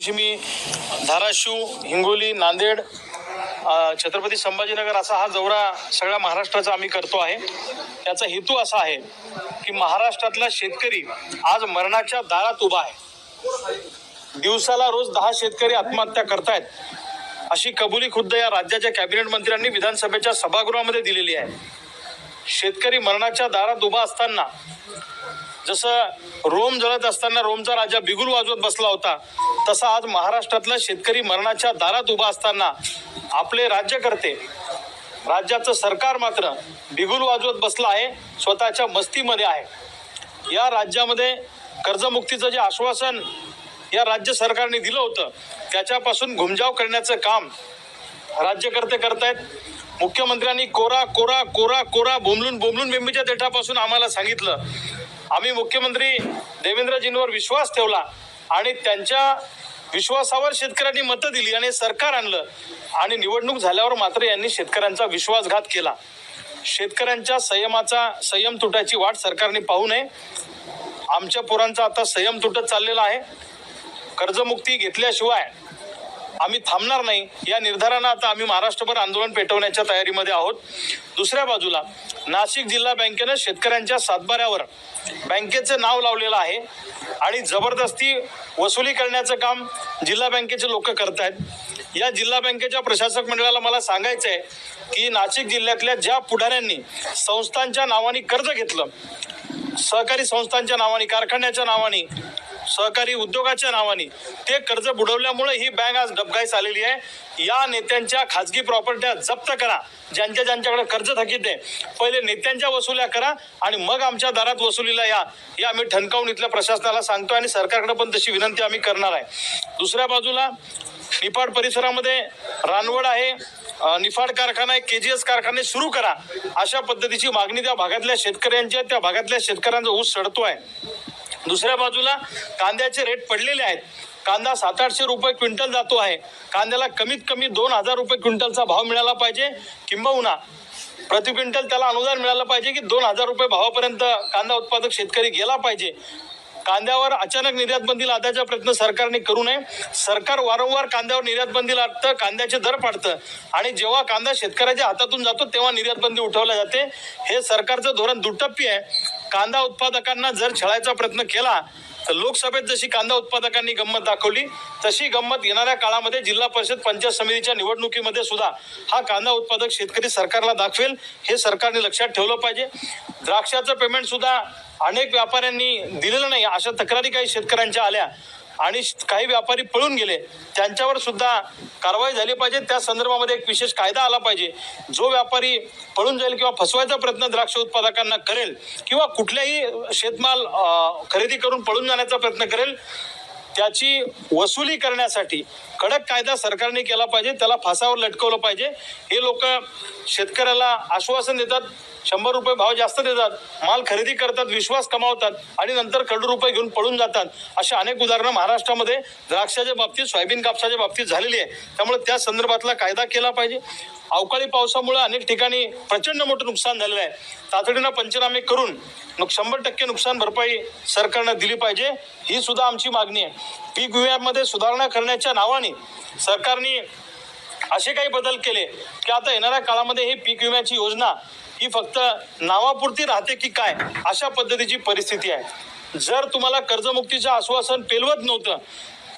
मी धाराशिव हिंगोली नांदेड छत्रपती संभाजीनगर असा हा दौरा सगळ्या महाराष्ट्राचा आम्ही करतो आहे. त्याचा हेतू असा आहे की महाराष्ट्रातला शेतकरी आज मरणाच्या दारात उभा आहे. दिवसाला रोज दहा शेतकरी आत्महत्या करतायत अशी कबुली खुद्द या राज्याच्या कॅबिनेट मंत्र्यांनी विधानसभेच्या सभागृहामध्ये दिलेली आहे. शेतकरी मरणाच्या दारात उभा असताना जसं रोम जळत असताना रोमचा राजा बिगुल वाजवत बसला होता तसा आज महाराष्ट्रातला शेतकरी मरणाच्या दारात उभा असताना आपले राज्यकर्ते राज्याचं सरकार मात्र बिगुल वाजवत बसलं आहे स्वतःच्या मस्तीमध्ये आहे. या राज्यामध्ये कर्जमुक्तीचं जे आश्वासन या राज्य सरकारने दिलं होतं त्याच्यापासून घुमजाव करण्याचं काम राज्यकर्ते करतायत. मुख्यमंत्र्यांनी कोरा कोरा कोरा कोरा बोंबलून बोंबलून बेंबीच्या देठापासून आम्हाला सांगितलं. आम्ही मुख्यमंत्री देवेंद्रजींवर विश्वास ठेवला आणि त्यांच्या विश्वासावर शेतकऱ्यांनी मतं दिली आणि सरकार आणलं आणि निवडणूक झाल्यावर मात्र यांनी शेतकऱ्यांचा विश्वासघात केला. शेतकऱ्यांच्या संयमाचा संयम तुटायची वाट सरकारने पाहू नये. आमच्या पोरांचा आता संयम तुटत चाललेला आहे. कर्जमुक्ती घेतल्याशिवाय आम्ही थांबणार नाही. या निर्धारानं आता आम्ही महाराष्ट्रभर आंदोलन पेटवण्याच्या तयारीमध्ये आहोत. दुसऱ्या बाजूला नाशिक जिल्हा बँकेनं शेतकऱ्यांच्या सातबाऱ्यावर बँकेचं नाव लावलेलं आहे आणि जबरदस्ती वसुली करण्याचं काम जिल्हा बँकेचे लोक करत आहेत या जिल्हा बँकेच्या प्रशासक मंडळाला मला सांगायचं आहे की नाशिक जिल्ह्यातल्या ज्या पुढाऱ्यांनी संस्थांच्या नावाने कर्ज घेतलं सहकारी संस्थांच्या नावाने कारखान्याच्या नावाने सहकारी उद्योगाच्या नावाने ते कर्ज बुडवल्यामुळे ही बँक आज डबघाईस आलेली आहे. या नेत्यांच्या खाजगी प्रॉपर्ट्या जप्त करा. ज्यांच्या ज्यांच्याकडे कर्ज थकीत आहे पहिले नेत्यांच्या वसुल्या करा आणि मग आमच्या दारात वसुलीला या. हे आम्ही ठणकावून इथल्या प्रशासनाला सांगतो आणि सरकारकडे पण तशी विनंती आम्ही करणार आहे. दुसऱ्या बाजूला निफाड परिसरामध्ये रानवड आहे. निफाड कारखाना आहे के जी एस कारखाने सुरू करा. अशा पद्धतीची मागणी त्या भागातल्या शेतकऱ्यांची आहे. त्या भागातल्या शेतकऱ्यांचा ऊस सडतो आहे दुसऱ्या बाजूला कांद्याचे रेट पडलेले आहेत. कांदा सात आठशे रुपये क्विंटल जातो आहे. कांद्याला कमीत कमी दोन हजार रुपये क्विंटलचा भाव मिळाला पाहिजे. किंबहुना प्रति क्विंटल त्याला अनुदान मिळालं पाहिजे की दोन हजार रुपये भावापर्यंत कांदा उत्पादक शेतकरी गेला पाहिजे. कांद्यावर अचानक निर्यात बंदी लादायचा प्रयत्न सरकारने करू नये. सरकार वारंवार कांद्यावर निर्यात बंदी लादतं कांद्याचे दर पाडतं. आणि जेव्हा कांदा शेतकऱ्याच्या हातातून जातो तेव्हा निर्यात बंदी उठवल्या जाते. हे सरकारचं धोरण दुटप्पी आहे. कांदा उत्पादकांना जर छळायचा प्रयत्न केला तर लोकसभेत जशी कांदा उत्पादकांनी गंमत दाखवली तशी गंमत येणाऱ्या काळामध्ये जिल्हा परिषद पंचायत समितीच्या निवडणुकीमध्ये सुद्धा हा कांदा उत्पादक शेतकरी सरकारला दाखवेल हे सरकारने लक्षात ठेवलं पाहिजे. द्राक्षाचं पेमेंट सुद्धा अनेक व्यापाऱ्यांनी दिलेलं नाही अशा तक्रारी काही शेतकऱ्यांच्या आल्या. आणि काही व्यापारी पळून गेले. त्यांच्यावर सुद्धा कारवाई झाली पाहिजे. त्या संदर्भामध्ये एक विशेष कायदा आला पाहिजे. जो व्यापारी पळून जाईल किंवा फसवायचा प्रयत्न द्राक्ष उत्पादकांना करेल किंवा कुठल्याही शेतमाल खरेदी करून पळून जाण्याचा प्रयत्न करेल त्याची वसुली करण्यासाठी कडक कायदा सरकारने केला पाहिजे. त्याला फासावर लटकवलं पाहिजे. हे लोक शेतकऱ्याला आश्वासन देतात. शंभर रुपये भाव जास्त देतात माल खरेदी करतात विश्वास कमावतात आणि नंतर करोड रुपये घेऊन पळून जातात. अशा अनेक उदाहरणं महाराष्ट्रामध्ये द्राक्षाच्या बाबतीत सोयाबीन कापसाच्या बाबतीत झालेली आहे. त्यामुळे त्या संदर्भातला कायदा केला पाहिजे. अवकाळी पावसामुळे अनेक ठिकाणी प्रचंड मोठं नुकसान झालेलं आहे. तातडीनं पंचनामे करून नुक शंभर टक्के नुकसान भरपाई सरकारनं दिली पाहिजे. ही सुद्धा आमची मागणी आहे. पीक विम्यामध्ये सुधारणा करण्याच्या नावाने सरकारने असे काही बदल केले की आता येणाऱ्या काळामध्ये ही पीक विम्याची योजना ही फक्त नावापुरती राहते की काय? अशा पद्धतीची परिस्थिती आहे. जर तुम्हाला कर्जमुक्तीचं आश्वासन पेलवत नव्हतं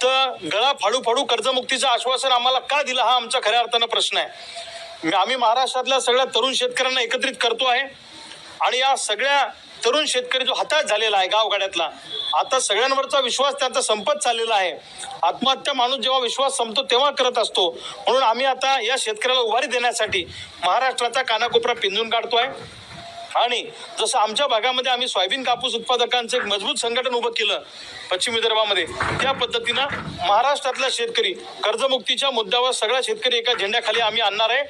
तर गळा फाडू फाडू कर्जमुक्तीचं आश्वासन आम्हाला का दिलं? हा आमचा खऱ्या अर्थानं प्रश्न आहे. आम्ही महाराष्ट्रातल्या सगळ्या तरुण शेतकऱ्यांना एकत्रित करतो आहे. आणि या सगळ्या तरुण शेतकरी जो हताश झालेला आहे गावगाड्यातला आता सगळ्यांवरचा विश्वास त्यांचा संपत चाललेला आहे. आत्महत्या माणूस जेव्हा विश्वास संपतो तेव्हा करत असतो. म्हणून आम्ही आता या शेतकऱ्याला उभारी देण्यासाठी महाराष्ट्राचा कानाकोपरा पिंजून काढतोय. आणि जसं आमच्या भागामध्ये आम्ही सोयाबीन कापूस उत्पादकांचं एक मजबूत संघटन उभं केलं पश्चिम विदर्भामध्ये त्या पद्धतीनं महाराष्ट्रातला शेतकरी कर्जमुक्तीच्या मुद्द्यावर सगळा शेतकरी एका झेंड्याखाली आम्ही आणणार आहे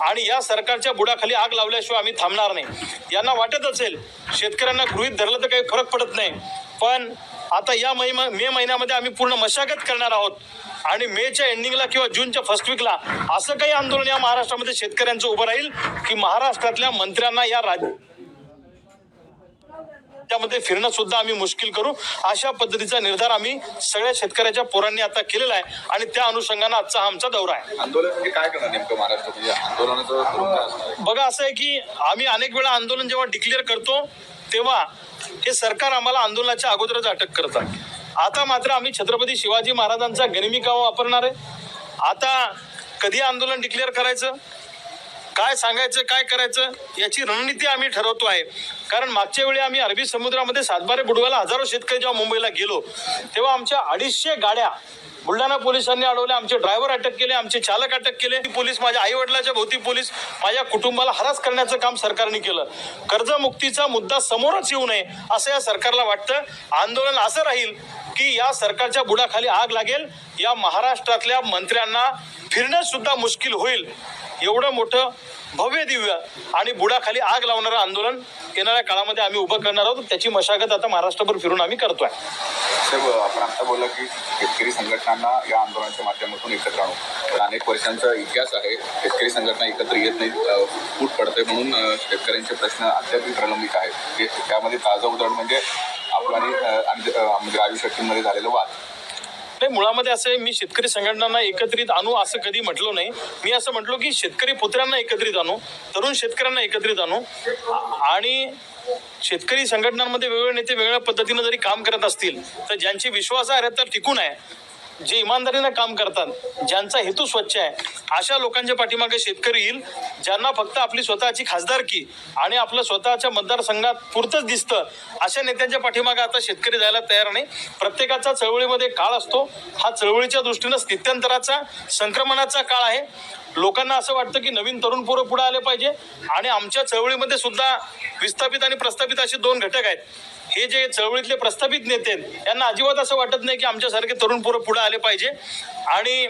आणि या सरकारच्या बुडाखाली आग लावल्याशिवाय आम्ही थांबणार नाही. यांना वाटत असेल शेतकऱ्यांना गृहित धरलं तर काही फरक पडत नाही. पण आता या महिमा मे महिन्यामध्ये आम्ही पूर्ण मशागत करणार आहोत आणि मेच्या एंडिंगला किंवा जूनच्या फर्स्ट वीकला असं काही आंदोलन या महाराष्ट्रामध्ये शेतकऱ्यांचं उभं राहील की महाराष्ट्रातल्या मंत्र्यांना या राज्य त्यामध्ये फिरणं सुद्धा आम्ही मुश्किल करू. अशा पद्धतीचा निर्धार आम्ही सगळ्या शेतकऱ्याच्या पोरांनी आता केलेला आहे आणि त्या अनुषंगानं आजचा हा आमचा दौरा आहे. आंदोलन म्हणजे काय करणार नेमकं महाराष्ट्रात म्हणजे आंदोलनाचं? बघा असं आहे की आम्ही अनेक वेळा आंदोलन जेव्हा डिक्लेअर करतो तेव्हा हे सरकार आम्हाला आंदोलनाच्या अगोदरच अटक करतं. आता मात्र आम्ही छत्रपती शिवाजी महाराजांचा गनिमी कावा वापरणार आहे. आता कधी आंदोलन डिक्लेअर करायचं? काय सांगायचं काय करायचं याची रणनीती आम्ही ठरवतो आहे. कारण मागच्या वेळी आम्ही अरबी समुद्रामध्ये सातबारे बुडवायला हजारो शेतकरी जेव्हा मुंबईला गेलो तेव्हा आमच्या अडीचशे गाड्या बुलढाणा पोलिसांनी अडवल्या आमचे ड्रायव्हर अटक केले आमचे चालक अटक केले. पोलीस माझ्या आई वडिलाच्या भोवती पोलीस माझ्या कुटुंबाला हरास करण्याचं काम सरकारने केलं. कर्जमुक्तीचा मुद्दा समोरच येऊ नये असं या सरकारला वाटतं. आंदोलन असं राहील की या सरकारच्या बुडाखाली आग लागेल. या महाराष्ट्रातल्या मंत्र्यांना फिरणं सुद्धा मुश्किल होईल. एवढं मोठं भव्य दिव्य आणि बुडाखाली आग लावणारं आंदोलन येणाऱ्या काळामध्ये आम्ही उभं करणार आहोत. त्याची मशागत आता महाराष्ट्रभर फिरून आम्ही करतोय. आपण आता बोलला की शेतकरी संघटनांना या आंदोलनाच्या माध्यमातून एकत्र आणू. तर अनेक वर्षांचा इतिहास आहे. शेतकरी संघटना एकत्र येत नाही फूट पडते म्हणून शेतकऱ्यांचे प्रश्न अद्याप प्रलंबित आहेत. त्यामध्ये ताजं उदाहरण म्हणजे आपण आणि राजू शेट्टींमध्ये झालेलं वाद. नाही मुळामध्ये असं आहे मी शेतकरी संघटनांना एकत्रित आणू असं कधी म्हटलो नाही. मी असं म्हटलो की शेतकरी पुत्रांना एकत्रित आणू तरुण शेतकऱ्यांना एकत्रित आणू. आणि शेतकरी संघटनांमध्ये वेगवेगळे नेते वेगळ्या पद्धतीनं जरी काम करत असतील तर ज्यांची विश्वासार्हता टिकून आहे जे इमानदारीनं काम करतात ज्यांचा हेतू स्वच्छ आहे अशा लोकांच्या पाठीमागे शेतकरी येईल ज्यांना फक्त आपली स्वतःची खासदारकी आणि आपलं स्वतःच्या मतदारसंघात पुरतंच दिसतं अशा नेत्यांच्या पाठीमागे आता शेतकरी जायला तयार नाही. प्रत्येकाचा चळवळीमध्ये काळ असतो. हा चळवळीच्या दृष्टीनं स्थित्यंतराचा संक्रमणाचा काळ आहे. लोकांना असं वाटतं की नवीन तरुण पोरं पुढे आले पाहिजे आणि आमच्या चळवळीमध्ये सुद्धा विस्थापित आणि प्रस्थापित असे दोन घटक आहेत. हे जे चळवळीतले प्रस्थापित नेते आहेत यांना अजिबात असं वाटत नाही की आमच्यासारखे तरुण पोरं पुढे आले पाहिजे. आणि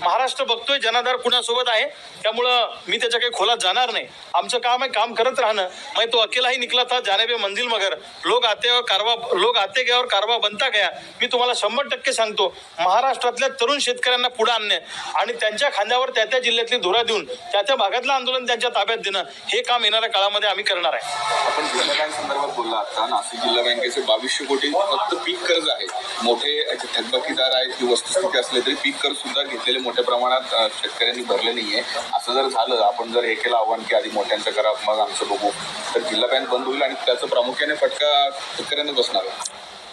महाराष्ट्र बघतोय जनाधार कुणासोबत आहे? त्यामुळं मी त्याच्या काही खोलात जाणार नाही. आमचं काम आहे काम करत राहणं. मग तो अकेलाही निकला था जाने मंदिर मगर. लोक आत्यावर कारवा लोक आते गयावर कारवा बनता गया मी तुम्हाला शंभर टक्के सांगतो महाराष्ट्रातल्या तरुण शेतकऱ्यांना पुढे आणणे. आणि त्यांच्या खांद्यावर त्या त्या जिल्ह्यातली धुरा देऊन त्या त्या भागातलं आंदोलन त्यांच्या ताब्यात देणं हे काम येणाऱ्या काळामध्ये आम्ही करणार आहे. आपण जिल्हा बँक संदर्भात बोलला आता नाशिक जिल्हा बँकेचे बावीसशे कोटी फक्त पीक कर्ज आहे. मोठे थकबाकीदार आहेत किंवा वस्तुस्थिती असले तरी पीक कर्ज सुद्धा घेतलेले मोठ्या प्रमाणात शेतकऱ्यांनी भरले नाहीये. असं जर झालं आपण जर हे केलं आव्हान की आधी मोठ्यांचं करा मग आमचं बघू तर जिल्हा बँक बंद होईल आणि त्याचं प्रामुख्याने फटका शेतकऱ्यांना बसणार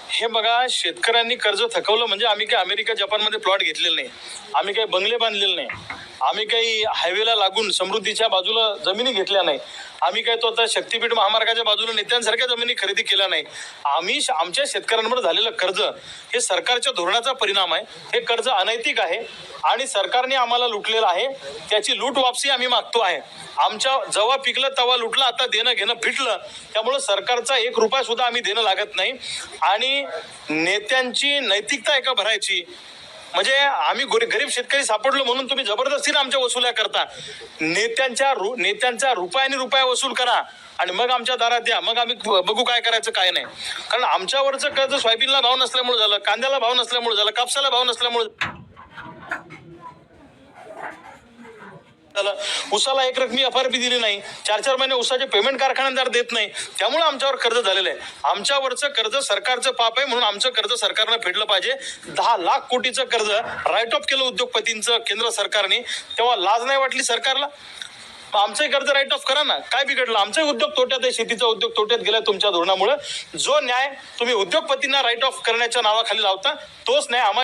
हे बघा शेतकऱ्यांनी कर्ज थकवलं म्हणजे आम्ही काही अमेरिका जपानमध्ये प्लॉट घेतलेले नाही. आम्ही काही बंगले बांधलेले नाही. आम्ही काही हायवेला लागून समृद्धीच्या बाजूला जमिनी घेतल्या नाही. आम्ही काय तो आता शक्तीपीठ महामार्गाच्या बाजूला नेत्यांसारख्या जमिनी खरेदी केल्या नाही. आम्ही श- आमच्या शेतकऱ्यांवर झालेलं कर्ज हे सरकारच्या धोरणाचा परिणाम आहे. हे कर्ज अनैतिक आहे आणि सरकारने आम्हाला लुटलेलं आहे. त्याची लूट वापसी आम्ही मागतो आहे. आमच्या जेव्हा पिकलं तेव्हा लुटलं आता देणं घेणं फिटलं त्यामुळं सरकारचा एक रुपया सुद्धा आम्ही देणं लागत नाही. आणि नेत्यांची नैतिकता एका भरायची म्हणजे आम्ही गरीब शेतकरी सापडलो म्हणून तुम्ही जबरदस्तीने आमच्या वसुल्या करता. नेत्यांच्या रु नेत्यांचा रुपयाने रुपया वसूल करा आणि मग आमच्या दारात द्या. मग आम्ही ब- बघू काय करायचं काय नाही. कारण आमच्यावरचं कर्ज सोयाबीनला भाव नसल्यामुळे झालं कांद्याला भाव नसल्यामुळे झालं कापसाला भाव नसल्यामुळे झालं. उसाला एक रकमी एफ आर पी दिली नाही. चार चार महिने उसाचे पेमेंट कारखानदार देत नाही. त्यामुळे आमच्यावर कर्ज झालेलं आहे. आमच्यावरचं कर्ज सरकारचं पाप आहे म्हणून आमचं कर्ज सरकारनं फेडलं पाहिजे. दहा लाख कोटीचं कर्ज राईट ऑफ केलं उद्योगपतींचं केंद्र सरकारने. तेव्हा लाज नाही वाटली सरकारला? आमचंही कर्ज राईट ऑफ करा ना. काय बिघडलं? आमचाही उद्योग तोट्यात आहे. शेतीचा उद्योग तोट्यात गेलाय तुमच्या धोरणामुळे. जो न्याय तुम्ही उद्योगपतींना राईट ऑफ करण्याच्या नावाखाली लावता तोच न्याय आम्हाला